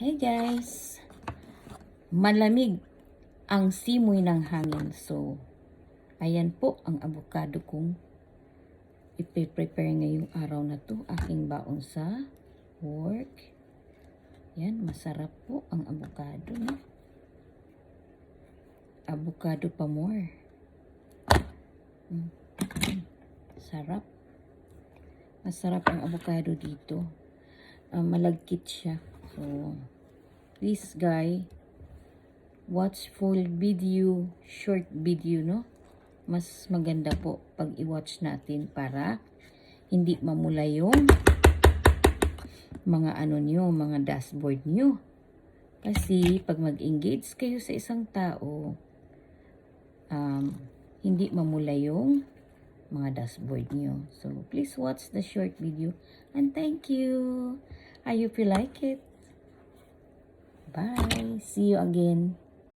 Hey guys! Malamig ang simoy ng hangin. So, ayan po ang avocado kong ipe-prepare ngayong araw na to. Aking baon sa work. Yan, masarap po ang avocado. No? Avocado pa more. Mm. Sarap. Masarap ang avocado dito. Ah, malagkit siya. So, please guy, watch full video, short video, no? Mas maganda po pag i-watch natin para hindi mamula yung mga ano nyo, mga dashboard nyo. Kasi pag mag-engage kayo sa isang tao, um, hindi mamula yung mga dashboard nyo. So, please watch the short video. And thank you. I hope you like it. Bye. See you again.